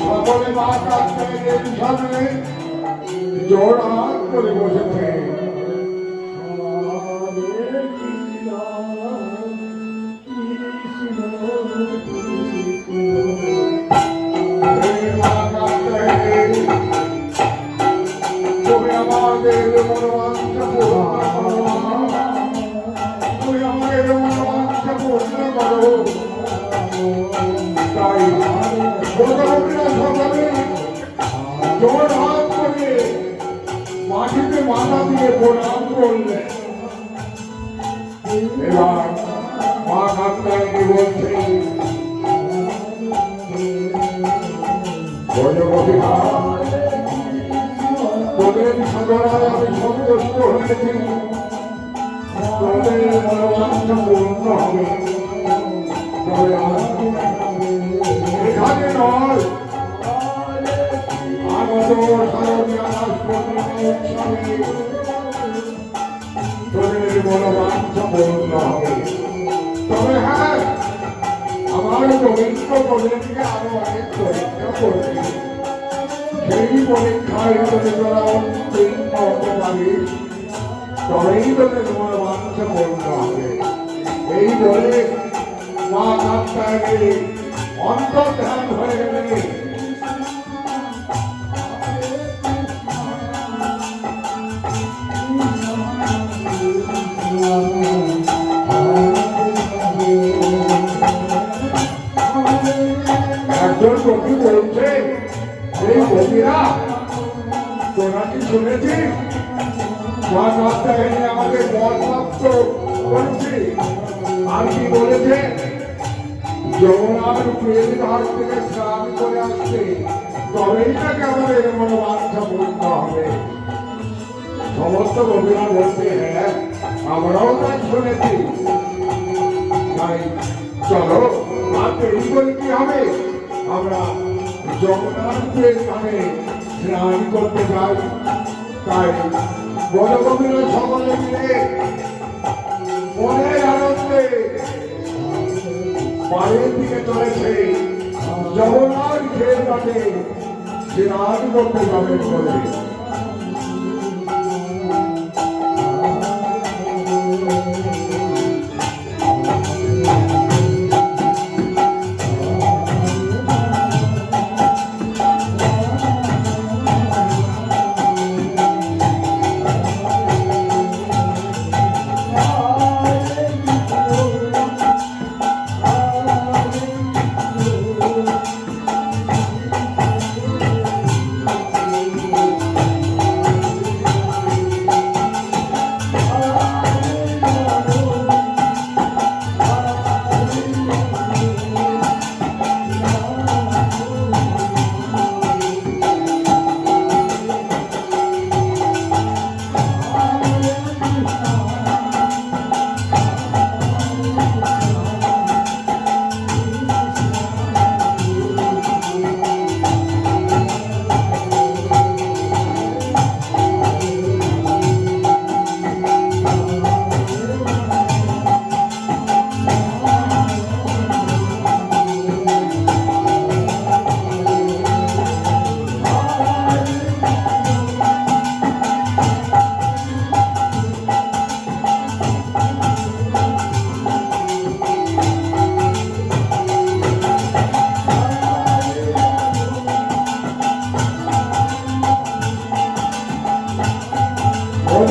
সকলে মা কাত্তারিণীর সামনে জোর হাত করে বসেছে। তুমি আমাদের মনোবাঞ্ছা তাই ভগবানের সকালে জোর হাত করে মাটিতে মাথা দিয়ে প্রণাম করলে এবার মা কাত্তায়নি বলছে ভজপতি মা তোদের সাধনায় আমি সন্তুষ্ট হয়েছি তোদের মনোবাঞ্ছা পূর্ণ হবে তবে হ্যাঁ আমার গোবিন্দ তোদেরকে আরও অনেক পরীক্ষা করবে সেই পরীক্ষায় যদি তোরা হতে পারিস তবেই তোদের মনোবাঞ্ছা পূর্ণ হবে এই বলে মা কাত্তায়নী অন্তর্ধান হয়ে গেলে একজন কবি বলছে, এই কবিরা, তোরা কি শুনেছিস? মা কাত্তায়নী আমাকে বরপ্রাপ্ত করেছে আর কি বলেছে? যমুনার প্রেম ঘাট থেকে স্নান করে আসছে তবেই নাকি আমাদের মনোবাঞ্ছা পূর্ণ হবে। সমস্ত কবিরা বলছে হ্যাঁ আমরাও তাই শুনেছি তাই চলো আর দেরি কি হবে? আমরা প্রেম ঘাটে স্নান করতে যাই। তাই কবিরা সকলে মিলে মনের আনন্দে বাড়ির দিকে চলেছে। যমুনার খেয়ে কাটে স্নান করতে যাবেন বলে।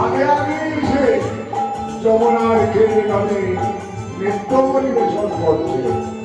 আগে আগে এসে যমুনার খেয়ে ঘাটে নৃত্য পরিবেশন করছে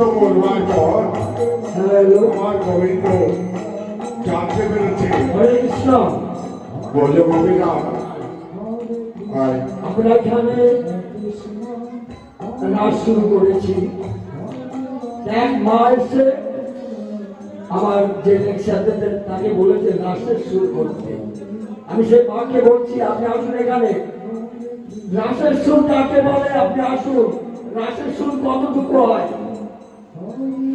পর আমার গোবিন্দ জানতে পেরেছে। হরে কৃষ্ণ। বলে আমরা এখানে নাচ শুরু করেছি। এক মা এসে আমার যে লেকচারদের তাকে বলেছে নাচের শুরু করতে। আমি সেই মাকে বলছি আপনি আসুন এখানে। রাসের সুর কাকে বলে? আপনি আসুন। রাসের সুর কতটুকু হয়?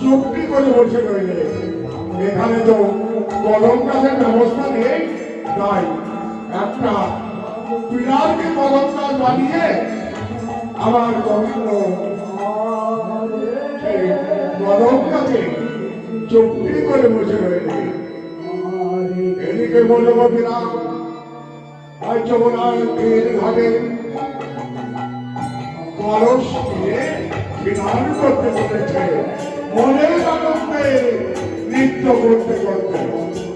চুক্তি করে বসে রইলে এখানে তো কদম গাছের ব্যবস্থা নেই তাই একটা পিলারকে কদম গাছ বানিয়ে আমার গোবিন্দ কদম গাছে চুক্তি করে বসে রইলে বলল বিরাম আজ যমুনার তীর ঘাটে মানুষ বিধান করতে চলেছে মনের আনন্দে নৃত্য করতে করতে।